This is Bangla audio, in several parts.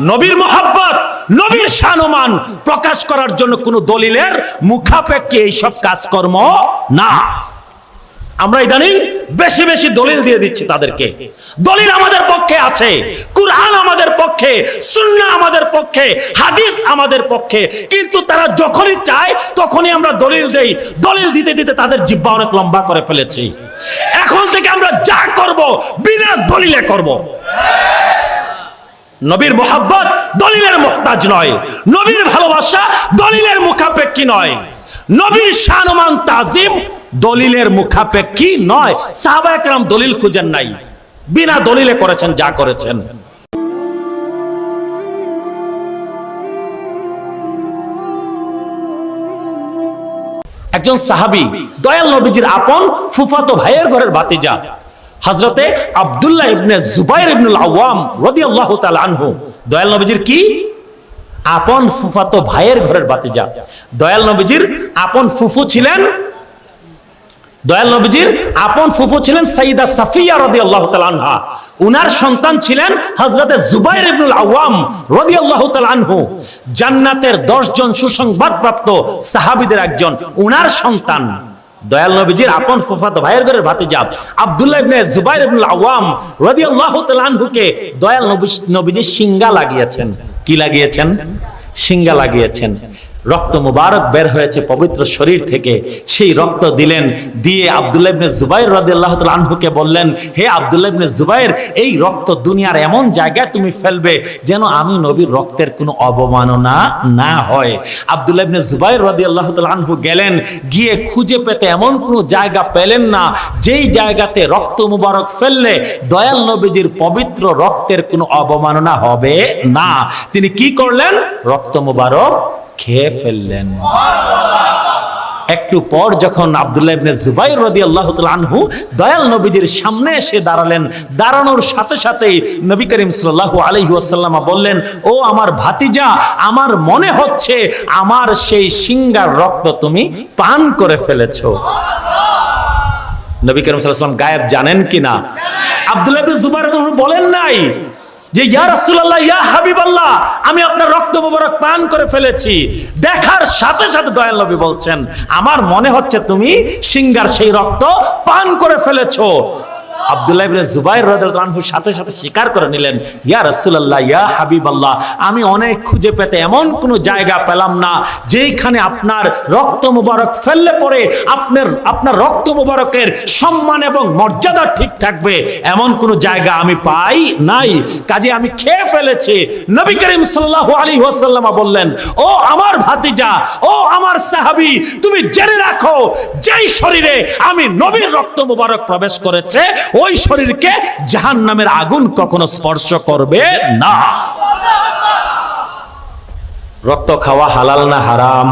নবীর মোহাব্বত, নবীর সানমান প্রকাশ করার জন্য কোনো দলিলের মুখাপেক্ষে এইসব কাজকর্ম না। আমরা ইদানিং বেশি বেশি দলিল দিয়ে দিচ্ছি তাদেরকে। দলিল আমাদের পক্ষে আছে, কুরআন আমাদের পক্ষে, সুন্নাহ আমাদের পক্ষে, হাদিস আমাদের পক্ষে, কিন্তু তারা যখনই চায় তখনই আমরা দলিল দেই। দলিল দিতে দিতে তাদের জিব্বা অনেক লম্বা করে ফেলেছি। এখন থেকে আমরা যা করব, বিনা দলিলে করব। নবীর মোহাব্বত দলিলের মোহতাজ নয়। নবীর ভালোবাসা দলিলের মুখাপেক্ষী নয়। নবীর শানমান তাজিম দলিলের মুখাপেক্ষী নয়। সাহাবা একরাম দলিল খুঁজেন নাই। বিনা দলিলে করেছেন, যা করেছেন। একজন সাহাবী, দয়াল নবীজির আপন ফুফাতো ভাইয়ের ঘরের ভাতিজা। হযরতে আব্দুল্লাহ ইবনে জুবাইর ইবনুল আওয়াম রাদিয়াল্লাহু তাআলা আনহু। দয়াল নবীজির কি? আপন ফুফাতো ভাইয়ের ঘরের ভাতিজা। দয়াল নবীজির আপন ফুফু ছিলেন দয়াল নবীজির আপন ফুফু ছিলেন সাইদা সাফিয়া রাদিয়াল্লাহু তাআলা আনহা। উনার সন্তান ছিলেন হযরতে জুবাইর ইবনুল আওয়াম রাদিয়াল্লাহু তাআলা আনহু। জান্নাতের 10 জন সুসংবাদপ্রাপ্ত সাহাবিদের একজন। উনার সন্তান। দয়াল নবীজির আপন ফুফাত ভাইয়ের ঘরের যাব আব্দুল্লাহ ইবনে জুবাইর ইবনে আওয়াম রাদিয়াল্লাহু তাআলা আনহুকে দয়াল নবী নবীজি সিঙ্গা লাগিয়েছেন। কি লাগিয়েছেন? সিঙ্গা লাগিয়েছেন। রক্ত মুবারক বের হয়েছে পবিত্র শরীর থেকে। সেই রক্ত দিলেন, দিয়ে আব্দুল্লাহ ইবনে জুবাইর রাদিয়াল্লাহু আনহুকে বললেন, হে আব্দুল্লাহ ইবনে জুবাইর, এই রক্ত দুনিয়ার এমন জায়গায় তুমি ফেলবে যেন আমি নবীর রক্তের কোনো অবমাননা না হয়। আব্দুল্লাহ ইবনে জুবাইর রাদিয়াল্লাহু তাআলা আনহু গেলেন, গিয়ে খুঁজে পেতে এমন কোনো জায়গা পেলেন না, যেই জায়গাতে রক্ত মুবারক ফেললে দয়াল নবীজির পবিত্র রক্তের কোনো অবমাননা হবে না। তিনি কি করলেন? রক্ত মুবারক খেয়ে ফেললেন। একটু পর যখন আব্দুল্লাহ ইবনে জুবাইর রাদিয়াল্লাহু তাআলা আনহু দয়াল নবীজির সামনে এসে দাঁড়ালেন, দাঁড়ানোর সাথে সাথেই নবী করিম সাল্লাল্লাহু আলাইহি ওয়াসাল্লাম বললেন, ও আমার ভাতিজা, আমার মনে হচ্ছে আমার সেই সিঙ্গার রক্ত তুমি পান করে ফেলেছো। নবী করিম সাল্লাল্লাহু আলাইহি ওয়াসাল্লাম গায়েব জানেন কিনা? আব্দুল্লাহ ইবনে জুবাইর বলেন নাই। যে, ইয়া রাসূলুল্লাহ, ইয়া হাবিবাল্লাহ, আমি আপনার রক্ত মুবারক পান করে ফেলেছি। দেখার সাথে সাথে দয়াল নবী বলছেন, আমার মনে হচ্ছে তুমি সিঙ্গার সেই রক্ত পান করে ফেলেছো। আব্দুল্লাহ ইবনে করে নিলেন অনেক খুঁজে পেতে এমন কোনো জায়গা আপনার রক্ত সম্মান এবং মর্যাদা ঠিক থাকবে। এমন কোনো জায়গা আমি পাই নাই। কাজে আমি খেয়ে ফেলেছি। নবী করিম সাল্লাল্লাহু আলাইহি বললেন, ও আমার ভাতিজা, ও আমার সাহাবী, তুমি জেনে রাখো, যেই শরীরে আমি নবীর রক্ত মুবারক প্রবেশ করেছে ওই শরীরকে জাহান নামের আগুন কখনো স্পর্শ করবে না। রক্ত খাওয়া হালাল না হারাম?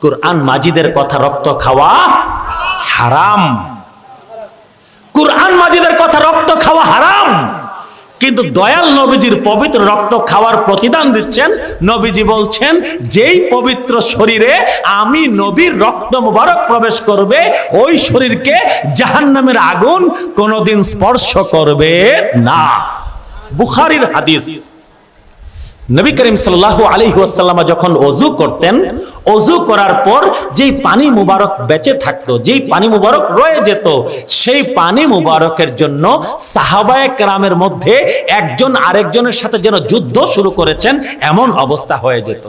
কুরআন মাজিদের কথা রক্ত খাওয়া হারাম। কুরআন মাজিদের কথা রক্ত খাওয়া হারাম? কিন্তু দয়াল নবীজির পবিত্র রক্ত খাওয়ার প্রতিদান দিচ্ছেন। নবীজি বলছেন, যেই পবিত্র শরীরে আমি নবীর রক্ত মুবারক প্রবেশ করবে, ওই শরীরকে জাহান্নামের আগুন কোনোদিন স্পর্শ করবে না। বুখারির হাদিস। নবী করিম সাল্লাহ আলী ওয়াসাল্লামা যখন অজু করতেন, অজু করার পর যেই পানি মুবারক বেঁচে থাকতো, যেই পানি মুবারক রয়ে যেত, সেই পানি মুবারকের জন্য সাহাবায়ক কেরামের মধ্যে একজন আরেকজনের সাথে যেন যুদ্ধ শুরু করেছেন, এমন অবস্থা হয়ে যেত।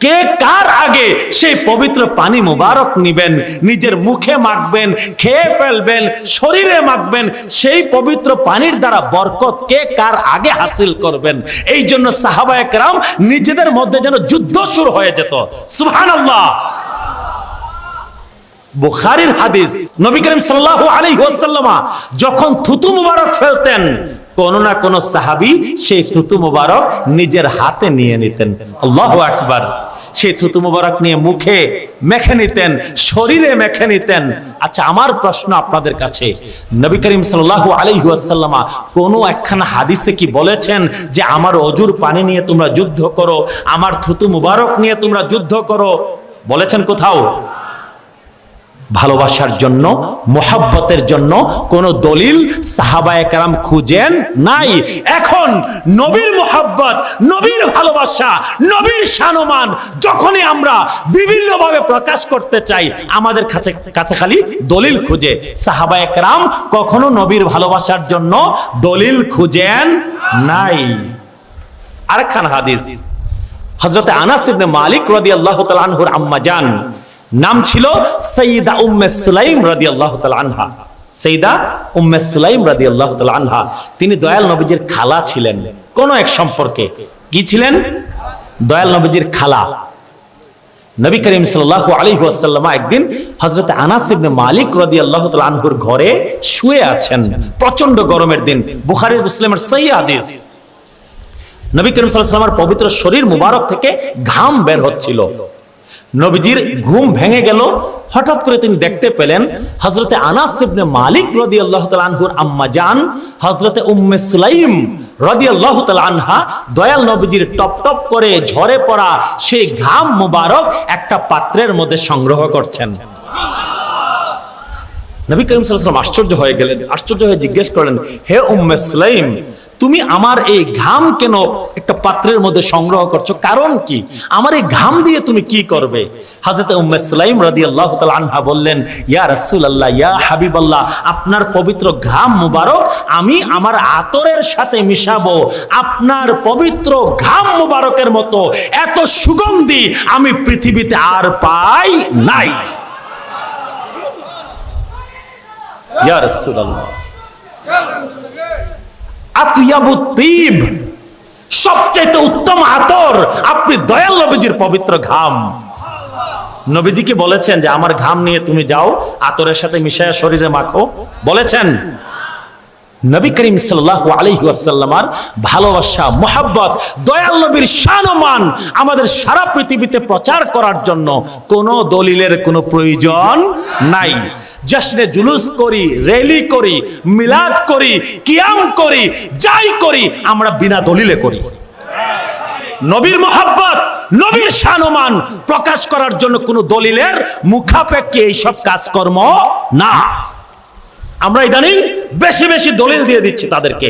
কে কার আগে সেই পবিত্র পানি মুবারক নিবেন? নিজের মুখে মাখবেন, খেয়ে ফেলবেন, শরীরে মাখবেন, সেই পবিত্র পানির দ্বারা বরকত কে কার আগে হাসিল করবেন? এই জন্য সাহাবায়ে কেরাম নিজেদের মধ্যে যেন যুদ্ধ শুরু হয়ে যেত। সুবহানাল্লাহ। বুখারির হাদিস, নবী করিম সাল্লাল্লাহু আলাইহি ওয়াসাল্লামা যখন থুতু মুবারক ফেলতেন, কোন না কোন সাহাবী সেই থুতু মুবারক নিজের হাতে নিয়ে নিতেন। আল্লাহ আকবার। সেই থুতু মুবারক নিয়ে মুখে মেখে নিতেন, শরীরে মেখে নিতেন। আচ্ছা আমার প্রশ্ন আপনাদের কাছে, নবী করিম আলাইহি কোনো কোন একখানা হাদিসে কি বলেছেন যে আমার অজুর পানি নিয়ে তোমরা যুদ্ধ করো, আমার থুতু মুবারক নিয়ে তোমরা যুদ্ধ করো? বলেছেন কোথাও? ভালোবাসার জন্য, মোহাব্বতের জন্য কোন দলিল সাহাবায়ে কারাম খুঁজেন নাই। এখন নবীর মোহাব্বত, নবীর ভালোবাসা, নবীর সানমান যখনই আমরা বিভিন্নভাবে প্রকাশ করতে চাই, আমাদের কাছে কাছে খালি দলিল খুঁজে। সাহাবায়ে কারাম কখনো নবীর ভালোবাসার জন্য দলিল খুঁজেন নাই। আরেকখান হাদিস হজরত আনাস ইবনে মালিক রাদিয়াল্লাহু তাআলা আনহুর আম্মা জান নাম ছিল সৈয়দা উম্মে সুলাইম রাদিয়াল্লাহু তাআলা আনহা। সৈয়দা উম্মে সুলাইম রাদিয়াল্লাহু তাআলা আনহা। তিনি দয়াল নবীজির খালা ছিলেন। কোন এক সম্পর্কে। কি ছিলেন? দয়াল নবীজির খালা। নবী করিম সাল্লাল্লাহু আলাইহি ওয়াসাল্লাম একদিন হযরত আনাস মালিক রাদিয়াল্লাহু তাআলা আনহুর ঘরে শুয়ে আছেন। প্রচণ্ড গরমের দিন। বুখারী মুসলিমের সহিহ হাদিস। নবী করিম সাল্লামের পবিত্র শরীর মুবারক থেকে ঘাম বের হচ্ছিল। নবীজির ঘুম ভেঙে গেল। হঠাৎ করে তিনি দেখতে পেলেন হজরতে আনাস মালিক রদি আল্লাহ আনহুর আম্মা জান হজরতে উম্মে সুলাইম রদি আল্লাহ আনহা দয়াল নবীজির টপ টপ করে ঝরে পড়া সেই ঘাম মুবারক একটা পাত্রের মধ্যে সংগ্রহ করছেন। নবী করিম সাল্লাম আশ্চর্য হয়ে গেলেন, আশ্চর্য হয়ে জিজ্ঞেস করলেন, হে উম্মে সুলাইম তুমি আমার এই ঘাম কেন একটা পাত্রের মধ্যে সংগ্রহ করছ? কারণ কি? আমার এই ঘাম দিয়ে তুমি কি করবে? হাজরত উম্মে সুলাইম রাদিয়াল্লাহু তাআলা আনহা বললেন, ইয়া রাসূলুল্লাহ, ইয়া হাবিবাল্লাহ, আপনার পবিত্র ঘাম মুবারক আমি আমার আতরের সাথে মিশাবো। আপনার পবিত্র ঘাম মুবারকের মতো এত সুগন্ধি আমি পৃথিবীতে আর পাই নাই। ইয়া রাসূলুল্লাহ। আতুয়াবু তিব সবচাইতে উত্তম আতর, আপনি দয়াল নবীজির পবিত্র ঘাম। নবীজিকে বলেছেন যে, আমার ঘাম নিয়ে তুমি যাও, আতরের সাথে মিশায়া শরীরে মাখো? বলেছেন নবী করিম সাল্লাল্লাহু আলাইহি ওয়াসাল্লামার ভালোবাসা, মোহাব্বত, দয়াল নবীর শানমান আমাদের সারা পৃথিবীতে প্রচার করার জন্য কোনো দলিলের কোনো প্রয়োজন নাই। জশ্নে জুলুস করি র্যালি করি, মিলাদ করি, কিয়াম করি, যাই করি, আমরা বিনা দলিলে করি। নবীর মোহাব্বত, নবীর শানমান প্রকাশ করার জন্য কোনো দলিলের মুখাপেক্ষে এইসব কাজকর্ম না। আমরা ইদানিং বেশি বেশি দলিল দিয়ে দিচ্ছি তাদেরকে।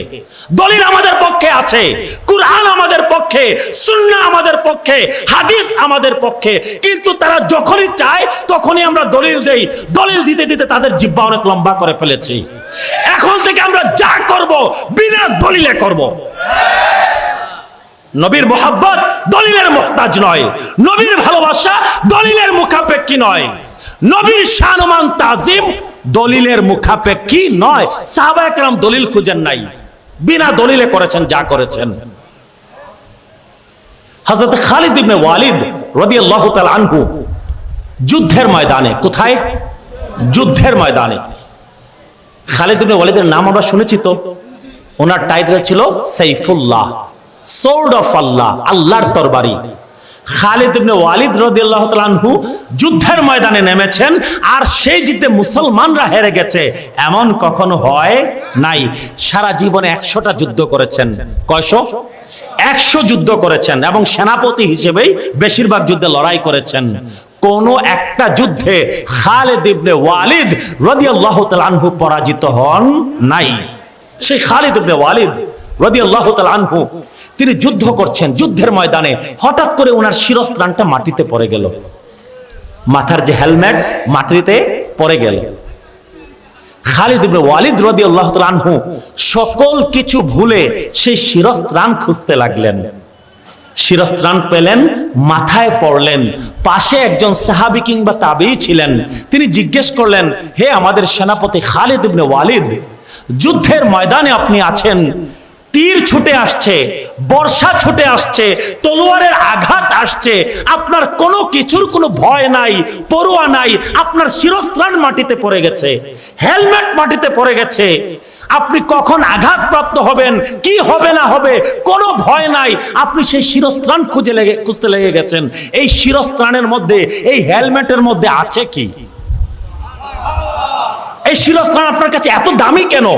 দলিল আমাদের পক্ষে আছে, কুরআন আমাদের পক্ষে, সুন্নাহ আমাদের পক্ষে, হাদিস আমাদের পক্ষে। কিন্তু তারা যখনই চায়, তখনই আমরা দলিল দেই। দলিল দিতে দিতে তাদের জিব্বা অনেক লম্বা করে ফেলেছি। এখন থেকে আমরা যা করব, বিনা দলিলে করব। নবীর মোহাব্বত দলিলের মোহতাজ নয়। নবীর ভালোবাসা দলিলের মুখাপেক্ষী নয়। নবীর শানমান তাজিম দলিলের মুখাপেক্ষী নয়? সাহাবা একরাম দলিল খুঁজেন নাই। বিনা দলিলে করেছেন, যা করেছেন। হযরত খালিদ ইবনে ওয়ালিদ রাদিয়াল্লাহু তাআলা আনহু যুদ্ধের ময়দানে, কোথায়? যুদ্ধের ময়দানে। খালিদ ইবনে ওয়ালিদের নাম আমরা শুনেছি তো। ওনার টাইটেল ছিল সাইফুল্লাহ, সোর্ড অফ আল্লাহ, আল্লাহর তরবারি। খালিদ ইবনে ওয়ালিদ রাদিয়াল্লাহু তাআলা আনহু যুদ্ধের ময়দানে নেমেছেন, আর সেই জিতে মুসলমানরা হেরে গেছে। এমন কখনো হয় নাই। সারা জীবনে একশোটা যুদ্ধ করেছেন। কয়শো? একশো যুদ্ধ করেছেন এবং সেনাপতি হিসেবেই বেশিরভাগ যুদ্ধে লড়াই করেছেন। কোন একটা যুদ্ধে খালিদ ইবনে ওয়ালিদ রাদিয়াল্লাহু তাআলা আনহু পরাজিত হন নাই। সেই খালিদ ইবনে ওয়ালিদ রাদিয়াল্লাহু তাআলা আনহু, তিনি যুদ্ধ করছেন যুদ্ধের ময়দানে। হঠাৎ করে ওনার শিরস্ত্রাণটা মাটিতে পড়ে গেল। মাথার যে হেলমেট, মাটিতে পড়ে গেল। খালিদ ইবনে ওয়ালিদ রাদিয়াল্লাহু তাআলা আনহু সকল কিছু ভুলে সেই শিরস্ত্রাণ খুঁজতে লাগলেন। শিরস্ত্রাণ পেলেন, মাথায় পড়লেন, পাশে একজন সাহাবী কিংবা তাবেই ছিলেন। তিনি জিজ্ঞেস করলেন, হে আমাদের সেনাপতি খালিদ ইবনে ওয়ালিদ, যুদ্ধের ময়দানে আপনি আছেন? তীর ছুটে আসছে, বর্ষা ছুটে আসছে, তলোয়ারের আঘাত আসছে। আপনার কোনো কিছুর কোনো ভয় নাই পড়ুয়া নাই। আপনার শিরস্ত্রাণ মাটিতে পড়ে গেছে, হেলমেট মাটিতে পড়ে গেছে। আপনি কখন আঘাতপ্রাপ্ত হবেন, কি হবে না হবে, কোনো ভয় নাই। আপনি সেই শিরস্ত্রাণ খুঁজে লেগে, খুঁজতে লেগে গেছেন। এই শিরস্ত্রাণের মধ্যে, এই হেলমেটের মধ্যে আছে কি? এই শিরস্ত্রাণ আপনার কাছে এত দামি কেন?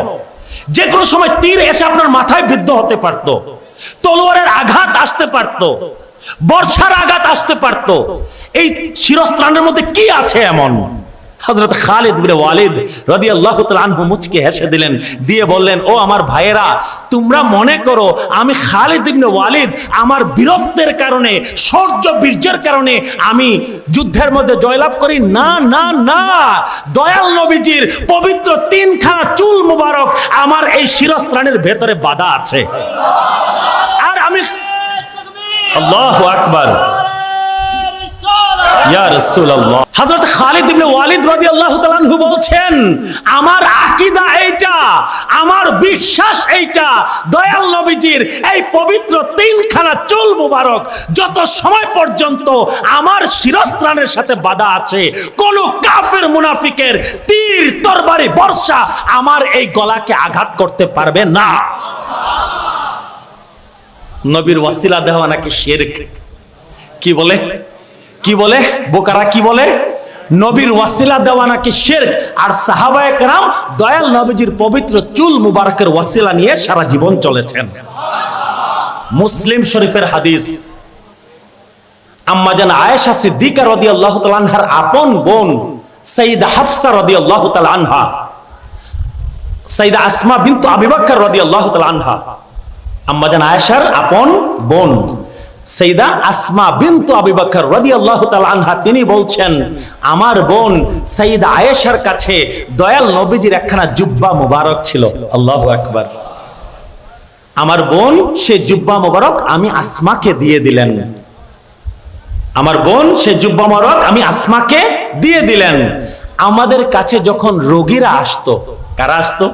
যে কোনো সময় তীর এসে আপনার মাথায় বিদ্ধ হতে পারত। তলোয়ারের আঘাত আসতে পারত। বর্ষার আঘাত আসতে পারত। এই শিরস্ত্রাণের মধ্যে কি আছে এমন? হযরত খালিদ বিন ওয়ালিদ রাদিয়াল্লাহু তাআলা আনহু মুচকে হেসে দিলেন, দিয়ে বললেন, ও আমার ভাইয়েরা, তোমরা মনে করো আমি খালিদ ইবনে ওয়ালিদ, আমার বীরত্বের কারণে শৌর্য বীর্যের কারণে আমি যুদ্ধের মধ্যে জয়লাভ করি? না না না, দয়াল নবীজির পবিত্র তিনখানা চুল মুবারক আমার এই শিরস্ত্রাণের ভেতরে বাধা আছে। আর আমি আল্লাহু আকবার। খালিদ ওয়ালিদ বলছেন, আমার আকীদা এইটা, আমার বিশ্বাস এইটা, দয়াল এই পবিত্র তিনখানা যত সময় পর্যন্ত আমার শিরস্ত্রাণের সাথে বাধা আছে, কোন কাফের মুনাফিকের তীর, তরবারি, বর্ষা আমার এই গলাকে আঘাত করতে পারবে না। নবীর ওয়াসিলা দেওয়া নাকি শিরক? কি বলে? কি বলে? বোকারা কি বলে? নবীর ওয়াসিলা দেওয়া নাকি শেরক? আর সাহাবায়ে কেরাম দয়াল নবীজির পবিত্র চুল মুবারকের ওয়াসিলা নিয়ে সারা জীবন চলেছেন। মুসলিম শরীফের হাদিস। আম্মাজান আয়েশা সিদ্দিকা রাদিয়াল্লাহু তাআলা আনহার আপন বোন সাইয়্যিদা হাফসা রাদিয়াল্লাহু তাআলা আনহা। সাইয়্যিদা আসমা বিনতু আবি বকর রাদিয়াল্লাহু তাআলা আনহা। আম্মাজান আয়েশার আপন বোন। সেইদা আসমা বিন্তু আবি বকর রাদিয়াল্লাহু তাআলা আনহা, তিনি বলছেন, আমার বোন সাইয়্যিদা আয়েশার কাছে দয়াল নবীজির একখানা জুব্বা মুবারক ছিল। আল্লাহু আকবার। আমার বোন সে জুব্বা মুবারক আমি আসমাকে দিয়ে দিলেন। আমার বোন সে জুব্বা মুবারক আমি আসমাকে দিয়ে দিলেন। আমাদের কাছে যখন রোগীরা আসতো, কারা আসতো?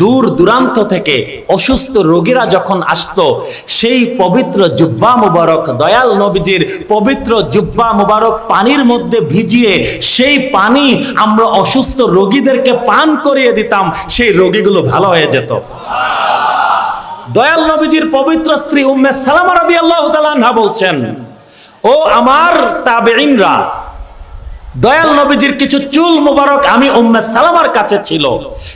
দূর দূরান্ত থেকে অসুস্থ রোগীরা যখন আসতো, সেই পবিত্র জুব্বা মুবারক, দয়াল নবীজির পবিত্র জুব্বা মুবারক পানির মধ্যে ভিজিয়ে, সেই পানি আমরা অসুস্থ রোগীদেরকে পান করিয়ে দিতাম, সেই রোগীগুলো ভালো হয়ে যেত। দয়াল নবীজির পবিত্র স্ত্রী উম্মে সালামা রাদিয়াল্লাহু তাআলা আনহা বলছেন, ও আমার তাবেঈনরা দয়াল নবীজির কিছু চুল মুবারক আমি উম্মে সালামার কাছে ছিল।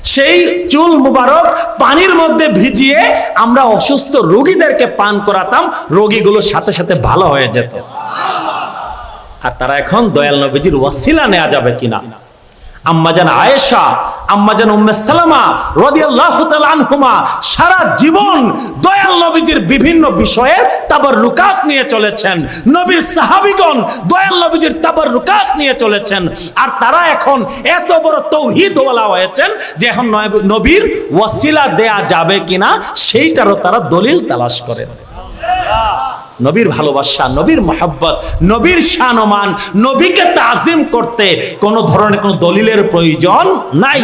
সেই চুল মুবারক পানির মধ্যে ভিজিয়ে আমরা অসুস্থ রোগীদেরকে পান করাতাম, রোগীগুলো সাথে সাথে ভালো হয়ে যেত। আর তারা এখন দয়াল নবীজির ওয়াসিলা নেওয়া যাবে কিনা? আম্মাজান আয়েশা আম্মাজান উম্মে সালামা রাদিয়াল্লাহু তাআলা আনহুমা সারা জীবন দয়াল নবীজির বিভিন্ন বিষয়ে তাবাররুকাত নিয়ে চলেছেন। নবীর সাহাবীগণ দয়াল নবীজির তাবাররুকাত নিয়ে চলেছেন। আর তারা এখন এত বড় তৌহিদ ওয়ালা হয়েছেন যে এখন নবীর ওয়াসিলা দেয়া যাবে কিনা সেইটারও তারা দলিল তালাশ করেন। নবীর ভালোবাসা, নবীর মহাব্বত, নবীর সানমান, নবীকে তাজিম করতে কোনো ধরনের কোনো দলিলের প্রয়োজন নাই।